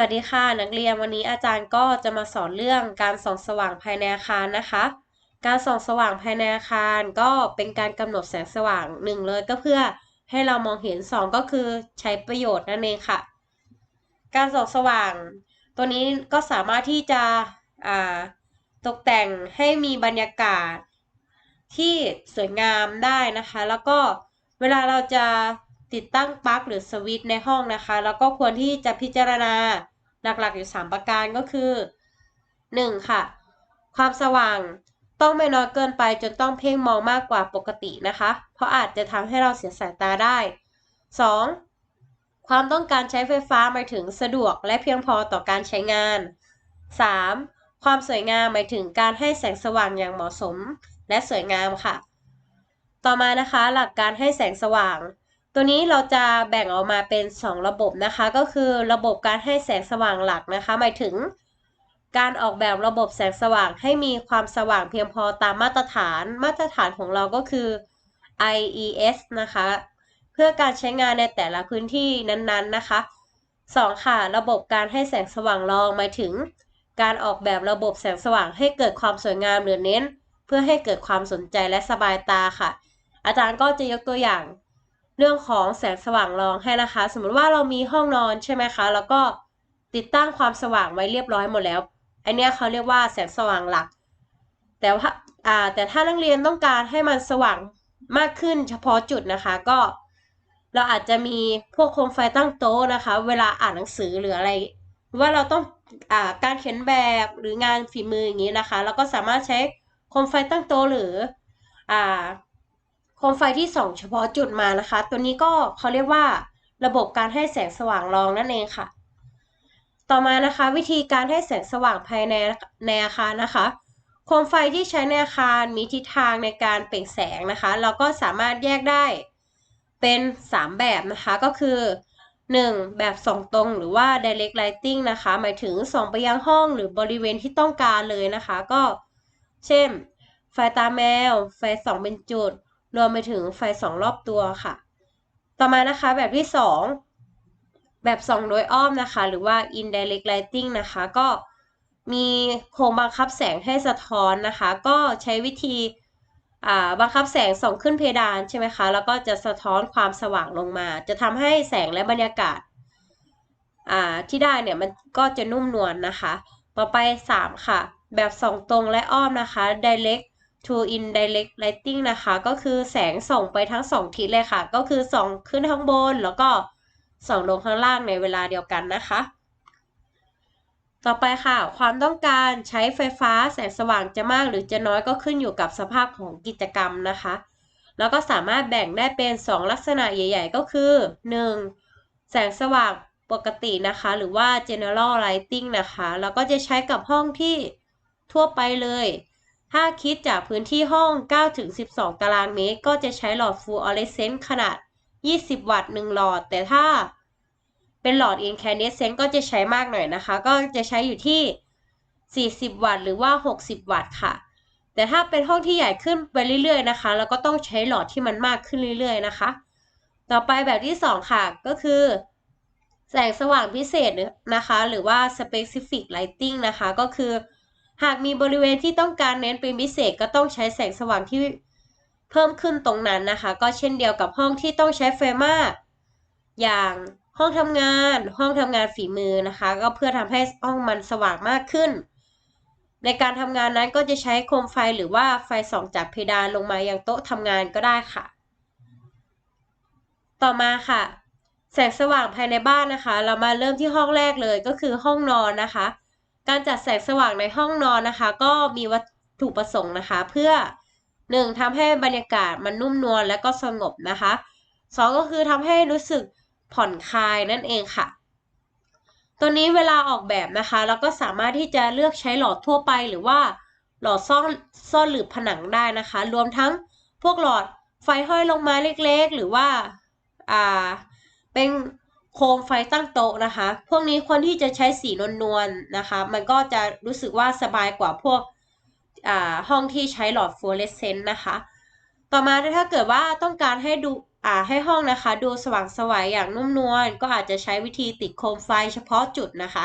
วัสดีค่ะ นักเรียนวันนี้อาจารย์ก็จะมาสอนเรื่องการส่องสว่างภายในอาคารนะคะ การส่องสว่างภายในอาคารก็เป็นการกำหนดแสงสว่างหนึ่งเลยก็เพื่อให้เรามองเห็นสองก็คือใช้ประโยชน์นั่นเองค่ะ การส่องสว่าง ตัวนี้ก็สามารถที่จะตกแต่งให้มีบรรยากาศที่สวยงามได้นะคะ แล้วก็เวลาเราจะ ติดตั้งปลั๊กหรือสวิตช์ในห้องนะคะ แล้วก็ควรที่จะพิจารณาหลักๆอยู่ 3 ประการก็คือ 1. ค่ะ ความสว่างต้องไม่น้อยเกินไปจนต้องเพ่งมองมากกว่าปกตินะคะ เพราะอาจจะทำให้เราเสียสายตาได้ 2. ความต้องการใช้ไฟฟ้าหมายถึงสะดวกและเพียงพอต่อการใช้งาน 3. ความสวยงามหมายถึงการให้แสงสว่างอย่างเหมาะสมและสวยงามค่ะ ต่อมานะคะหลักการให้แสงสว่าง ตัวนี้เราจะแบ่งออกมาเป็น 2 ระบบนะคะ ก็คือระบบการให้แสงสว่างหลักนะคะ หมายถึง การออกแบบระบบแสงสว่างให้มีความสว่างเพียงพอตามมาตรฐาน มาตรฐานของเราก็คือ IES นะคะ เพื่อการใช้งานในแต่ละพื้นที่นั้นๆนะคะ 2. ค่ะ ระบบการให้แสงสว่างรองหมายถึง การออกแบบระบบแสงสว่างให้เกิดความสวยงามหรือเน้น เพื่อให้เกิดความสนใจและสบายตาค่ะ อาจารย์ก็จะยกตัวอย่าง เรื่องของแสงสว่างรองให้นะคะ สมมติว่าเรามีห้องนอนใช่ไหมคะ แล้วก็ติดตั้งความสว่างไว้เรียบร้อยหมดแล้ว อันนี้เขาเรียกว่าแสงสว่างหลัก แต่ว่าอ่าแต่ถ้านักเรียนต้องการให้มันสว่างมากขึ้นเฉพาะจุดนะคะก็ เราอาจจะมีพวกโคมไฟตั้งโต๊ะนะคะ เวลาอ่านหนังสือหรืออะไรว่าเราต้องอ่าการเขียนแบบหรืองานฝีมืออย่างนี้นะคะ เราก็สามารถใช้โคมไฟตั้งโต๊ะหรืออ่า โคมไฟที่ส่องเฉพาะจุดมานะคะ ตัวนี้ก็เขาเรียกว่า ระบบการให้แสงสว่างรองนั่นเองค่ะ ต่อมานะคะ วิธีการให้แสงสว่างภายในในอาคารนะคะโคมไฟที่ใช้ในอาคารมีทิศทางในการเปล่งแสงนะคะเราก็สามารถแยกได้เป็น 3 แบบนะคะก็คือ 1. แบบส่องตรงหรือว่า direct lighting นะคะ หมายถึงส่องไปยังห้องหรือบริเวณที่ต้องการเลยนะคะ ก็ เช่น ไฟตาแมว ไฟส่องเป็นจุด รวมไปถึงไฟสองรอบตัวค่ะ ต่อมานะคะแบบที่ 2 แบบส่องโดยอ้อมนะคะ หรือว่า indirect lighting นะคะ ก็มีโครงบังคับแสงให้สะท้อนนะคะ ก็ใช้วิธีบังคับแสงส่องขึ้นเพดานใช่ไหมคะ แล้วก็จะสะท้อนความสว่างลงมา จะทำให้แสงและบรรยากาศที่ได้เนี่ยมันก็จะนุ่มนวลนนะคะ ต่อไป 3 ค่ะ แบบส่องตรงและอ้อมนะคะ direct to indirect lighting นะคะ ก็คือแสงส่องไปทั้งสองทิศเลยค่ะ ก็คือส่องขึ้นข้างบน แล้วก็ส่องลงข้างล่างในเวลาเดียวกันนะคะ ต่อไปค่ะ ความต้องการใช้ไฟฟ้าแสงสว่างจะมากหรือจะน้อยก็ขึ้นอยู่กับสภาพของกิจกรรมนะคะ แล้วก็สามารถแบ่งได้เป็น 2 ลักษณะใหญ่ ๆ ก็คือ 1. แสงสว่างปกตินะคะ หรือว่า general lighting นะคะ แล้วก็จะใช้กับห้องที่ทั่วไปเลย ถ้าคิดจากพื้นที่ห้อง 9-12 ตารางเมตร ก็จะใช้หลอดฟูออเรสเซนต์ขนาด 20 วัตต์ 1 หลอด แต่ถ้าเป็นหลอดอินแคเนสเซนต์ก็จะใช้มากหน่อยนะคะ ก็จะใช้อยู่ที่ 40 วัตต์ หรือว่า 60 วัตต์ค่ะ แต่ถ้าเป็นห้องที่ใหญ่ขึ้นไปเรื่อยๆนะคะแล้วก็ต้องใช้หลอดที่มันมากขึ้นเรื่อย ๆ นะคะ ต่อไปแบบที่ 2 ค่ะ ก็คือ แสงสว่างพิเศษนะคะ หรือว่า specific lighting นะคะ ก็คือ หากมีบริเวณที่ต้องการเน้นเป็นพิเศษก็ต้องใช้แสงสว่างที่เพิ่มขึ้นตรงนั้นนะคะ ก็เช่นเดียวกับห้องที่ต้องใช้ไฟมาก อย่างห้องทำงาน ห้องทำงานฝีมือนะคะ ก็เพื่อทำให้ห้องมันสว่างมากขึ้น ในการทำงานนั้นก็จะใช้โคมไฟหรือว่าไฟส่องจากเพดานลงมายังโต๊ะทำงานก็ได้ค่ะ ต่อมาค่ะ แสงสว่างภายในบ้านนะคะ เรามาเริ่มที่ห้องแรกเลยก็คือห้องนอนนะคะ การจัดแสงสว่างในห้องนอนนะคะ ก็มีวัตถุประสงค์นะคะ เพื่อ 1. ทำให้บรรยากาศมันนุ่มนวลและก็สงบนะคะ 2. ก็คือทำให้รู้สึกผ่อนคลายนั่นเองค่ะ ตัวนี้เวลาออกแบบนะคะ เราก็สามารถที่จะเลือกใช้หลอดทั่วไปหรือว่าหลอดซ่อนซ่อนหรือผนังได้นะคะ รวมทั้งพวกหลอดไฟห้อยลงมาเล็กๆ หรือว่าอ่าเป็น โคมไฟตั้งโต๊ะนะคะ พวกนี้ควรที่จะใช้สีนวลๆนะคะ มันก็จะรู้สึกว่าสบายกว่าพวกห้องที่ใช้หลอดฟลูออเรสเซนต์นะคะ ต่อมาถ้าเกิดว่าต้องการให้ดูให้ห้องนะคะ ดูสว่างสวยอย่างนุ่มนวลก็อาจจะใช้วิธีติดโคมไฟเฉพาะจุดนะคะ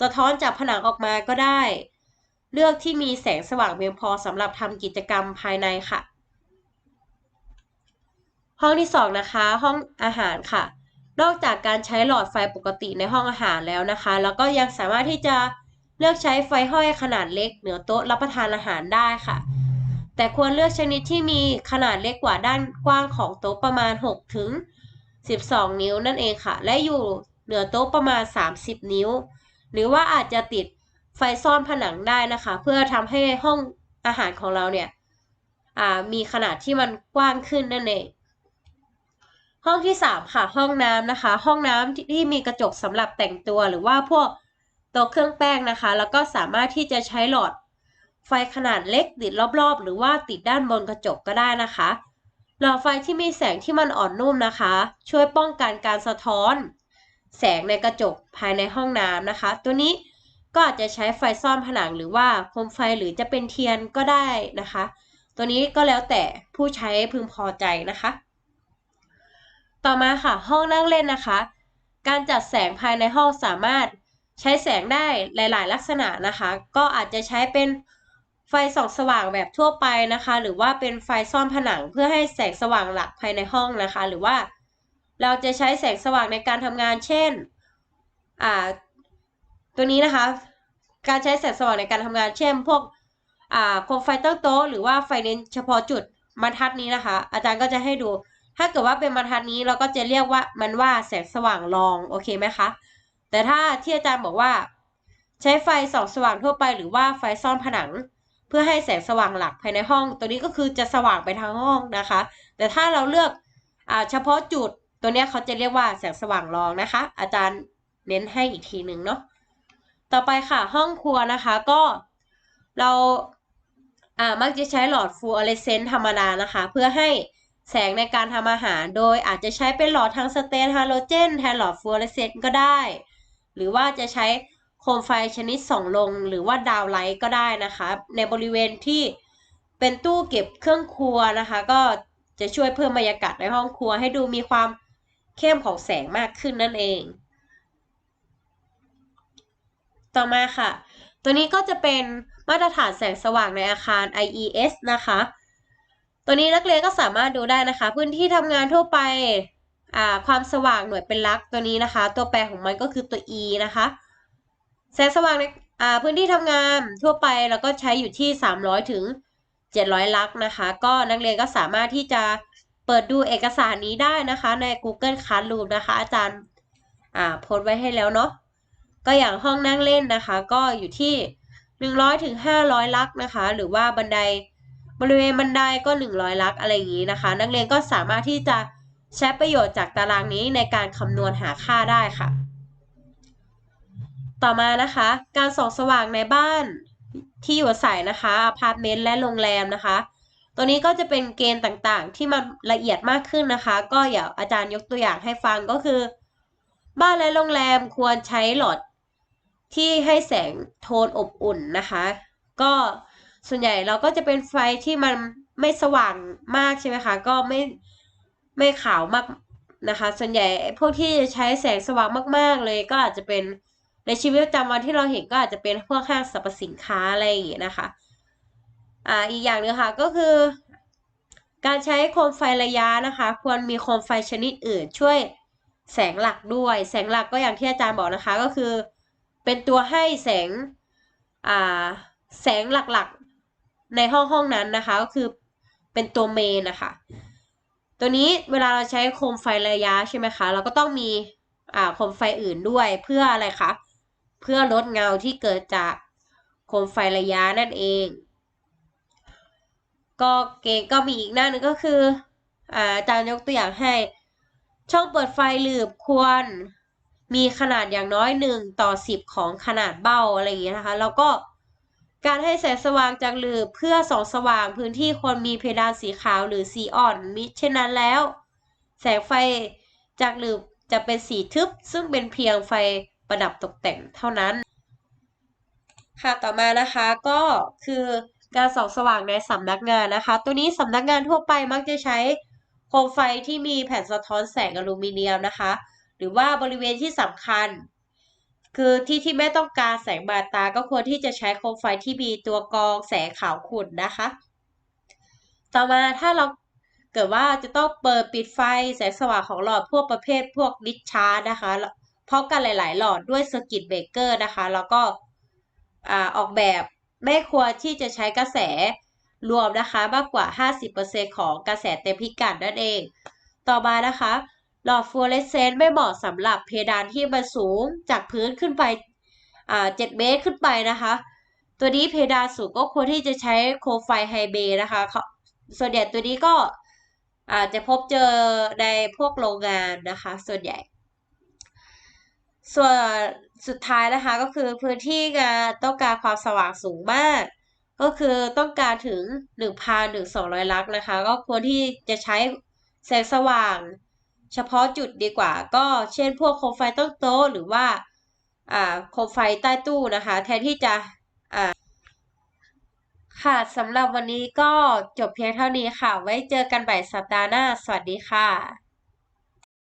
สะท้อนจากผนังออกมาก็ได้ เลือกที่มีแสงสว่างเพียงพอสำหรับทำกิจกรรมภายในค่ะ ห้องที่สองนะคะ ห้องอาหารค่ะ นอกจากการใช้หลอดไฟปกติในห้องอาหารแล้วนะคะ แล้วก็ยังสามารถที่จะเลือกใช้ไฟห้อยขนาดเล็กเหนือโต๊ะรับประทานอาหารได้ค่ะ แต่ควรเลือกชนิดที่มีขนาดเล็กกว่าด้านกว้างของโต๊ะประมาณ 6 ถึง 12 นิ้วนั่นเองค่ะ และอยู่เหนือโต๊ะประมาณ 30 นิ้ว หรือว่าอาจจะติดไฟซ่อนผนังได้นะคะ เพื่อทำให้ห้องอาหารของเราเนี่ยมีขนาดที่มันกว้างขึ้นนั่นเอง ห้องที่3ค่ะ ห้องน้ำนะคะ ห้องน้ำที่มีกระจกสำหรับแต่งตัวหรือว่าพวกโต๊ะเครื่องแป้งนะคะ แล้วก็สามารถที่จะใช้หลอดไฟขนาดเล็กติดรอบๆ หรือว่าติดด้านบนกระจกก็ได้นะคะ หลอดไฟที่มีแสงที่มันอ่อนนุ่มนะคะ ช่วยป้องกันการสะท้อน แสงในกระจกภายในห้องน้ำนะคะ ตัวนี้ก็อาจจะใช้ไฟซ่อนผนังหรือว่าโคมไฟหรือจะเป็นเทียนก็ได้นะคะ ตัวนี้ก็แล้วแต่ผู้ใช้พึงพอใจนะคะ ต่อมาค่ะห้องนั่งเล่นนะคะ การจัดแสงภายในห้องสามารถใช้แสงได้หลาย ๆ ลักษณะนะคะ ก็อาจจะใช้เป็นไฟส่องสว่างแบบทั่วไปนะคะ หรือว่าเป็นไฟซ่อนผนังเพื่อให้แสงสว่างหลักภายในห้องนะคะ หรือว่าเราจะใช้แสงสว่างในการทำงาน เช่นอ่าตัวนี้นะคะ การใช้แสงสว่างในการทำงาน เช่น พวกอ่าโคมไฟตั้งโต๊ะหรือว่าไฟเน้นเฉพาะจุดบรรทัดนี้นะคะ อาจารย์ก็จะให้ดู ถ้าเกิดว่าเป็นบรรทัดนี้เราก็จะเรียกว่ามันว่าแสงสว่างรอง โอเคไหมคะ แต่ถ้าที่อาจารย์บอกว่า ใช้ไฟส่องสว่างทั่วไป หรือว่าไฟซ่อนผนัง เพื่อให้แสงสว่างหลักภายในห้อง ตัวนี้ก็คือจะสว่างไปทั้งห้องนะคะ แต่ถ้าเราเลือกอเฉพาะจุดตัวนี้เขาจะเรียกว่าแสงสว่างรองนะคะ อาจารย์เน้นให้อีกทีหนึ่งเนาะต่อไปค่ะห้องครัวนะคะก็เราอ่ามักจะใช้หลอดฟลูออเรสเซนต์ธรรมดานะคะ เพื่อให้ แสงในการทำอาหาร โดยอาจจะใช้เป็นหลอดทางสเตนฮาโลเจนแทนหลอดฟลูออเรสเซนต์ก็ได้ หรือว่าจะใช้โคมไฟชนิดส่องลง หรือว่าดาวไลท์ก็ได้นะคะ ในบริเวณที่เป็นตู้เก็บเครื่องครัวนะคะ ก็จะช่วยเพิ่มบรรยากาศในห้องครัวให้ดูมีความเข้มของแสงมากขึ้นนั่นเอง ต่อมาค่ะ ตัวนี้ก็จะเป็นมาตรฐานแสงสว่างในอาคาร IES นะคะ ตัวนี้นักเรียนก็สามารถดูได้นะคะ พื้นที่ทำงานทั่วไปความสว่างหน่วยเป็นลักตัวนี้นะคะ ตัวแปรของมันก็คือตัว E นะคะแสงสว่างในพื้นที่ทำงานทั่วไปแล้วก็ใช้อยู่ที่ 300 ถึง 700 ลักนะคะ ก็นักเรียนก็สามารถที่จะเปิดดูเอกสารนี้ได้นะคะใน Google Classroom นะคะ อาจารย์โพสไว้ให้แล้วเนาะก็อย่างห้องนั่งเล่นนะคะ ก็อยู่ที่ 100ถึง500 ลักนะคะ หรือว่าบันได บริเวณบันไดก็ 100 ลักอะไรอย่างนี้นะคะ นักเรียนก็สามารถที่จะใช้ประโยชน์จากตารางนี้ในการคำนวณหาค่าได้ค่ะ ต่อมานะคะ การส่องสว่างในบ้านที่อยู่อาศัยนะคะอพาร์ตเมนต์และโรงแรมนะคะ ตัวนี้ก็จะเป็นเกณฑ์ต่างๆ ที่มันละเอียดมากขึ้นนะคะ ก็อย่าอาจารย์ยกตัวอย่างให้ฟังก็คือ บ้านและโรงแรมควรใช้หลอดที่ให้แสงโทนอบอุ่นนะคะ ก็ ส่วนใหญ่เราก็จะเป็นไฟที่มันไม่สว่างมากใช่ไหมคะ ก็ไม่ไม่ขาวมากนะคะ ส่วนใหญ่พวกที่ใช้แสงสว่างมาก ๆ เลยก็อาจจะเป็นในชีวิตประจำวันที่เราเห็นก็อาจจะเป็นพวกห้างสรรพสินค้าอะไรอย่างเงี้ยนะคะ อ่าอีกอย่างนึงค่ะก็คือ การใช้โคมไฟระยะนะคะ ควรมีโคมไฟชนิดอื่นช่วยแสงหลักด้วย แสงหลักก็อย่างที่อาจารย์บอกนะคะก็คือ เป็นตัวให้แสงอ่าแสงหลัก ในห้องห้องนั้นนะคะ ก็คือเป็นตัวเมนนะคะตัวนี้เวลาเราใช้โคมไฟระยะใช่ไหมคะ เราก็ต้องมีอ่าโคมไฟอื่นด้วยเพื่ออะไรคะเพื่อลดเงาที่เกิดจากโคมไฟระยะนั่นเอง ก็เกณฑ์ก็มีอีกหน้านึงก็คืออ่าจารย์ยกตัวอย่างให้ ช่องเปิดไฟหลืบควรมีขนาดอย่างน้อย1ต่อ10 ของขนาดเบ้าอะไรอย่างเงี้ยนะคะ แล้วก็ การให้แสงสว่างจากหลืบเพื่อส่องสว่างพื้นที่ควรมีเพดานสีขาวหรือสีอ่อนมิเช่นนั้นแล้ว แสงไฟจากหลืบจะเป็นสีทึบ ซึ่งเป็นเพียงไฟประดับตกแต่งเท่านั้น ค่ะต่อมานะคะก็คือการส่องสว่างในสำนักงานนะคะ ตัวนี้สำนักงานทั่วไปมักจะใช้โคมไฟที่มีแผ่นสะท้อนแสงอลูมิเนียมนะคะ หรือว่าบริเวณที่สำคัญ คือที่ที่ไม่ต้องการแสงบาดตาก็ควรที่จะใช้โคมไฟที่มีตัวกรองแสงขาวขุ่นนะคะ ต่อมาถ้าเราเกิดว่าจะต้องเปิดปิดไฟแสงสว่างของหลอดพวกประเภทพวกดิสชาร์นะคะพร้อมกันหลาย ๆ หลอดด้วยสกิตเบรกเกอร์นะคะ แล้วก็ออกแบบไม่ควรที่จะใช้กระแสรวมนะคะมากกว่า 50%ของกระแสเต็มพิกัดนั่นเอง ต่อมานะคะ หลอดฟลูออเรสเซนต์ไม่เหมาะสำหรับเพดานที่มันสูงจากพื้นขึ้นไปอ่า7เมตรขึ้นไปนะคะ ตัวนี้เพดานสูงก็ควรที่จะใช้โคมไฟไฮเบนะคะ ส่วนใหญ่ตัวนี้ก็อาจจะพบเจอในพวกโรงงานนะคะ ส่วนใหญ่ ส่วนสุดท้ายนะคะก็คือพื้นที่การต้องการความสว่างสูงมาก ก็คือต้องการถึง1,000ถึง200 ลักนะคะ ก็ควรที่จะใช้แสงสว่าง เฉพาะจุดดีกว่า ก็เช่นพวกโคมไฟต้นโต๊ะหรือว่าอ่าโคมไฟใต้ตู้นะคะ แทนที่จะอ่าค่ะสำหรับวันนี้ก็จบเพียงเท่านี้ค่ะ ไว้เจอกันใหม่สัปดาห์หน้า สวัสดีค่ะ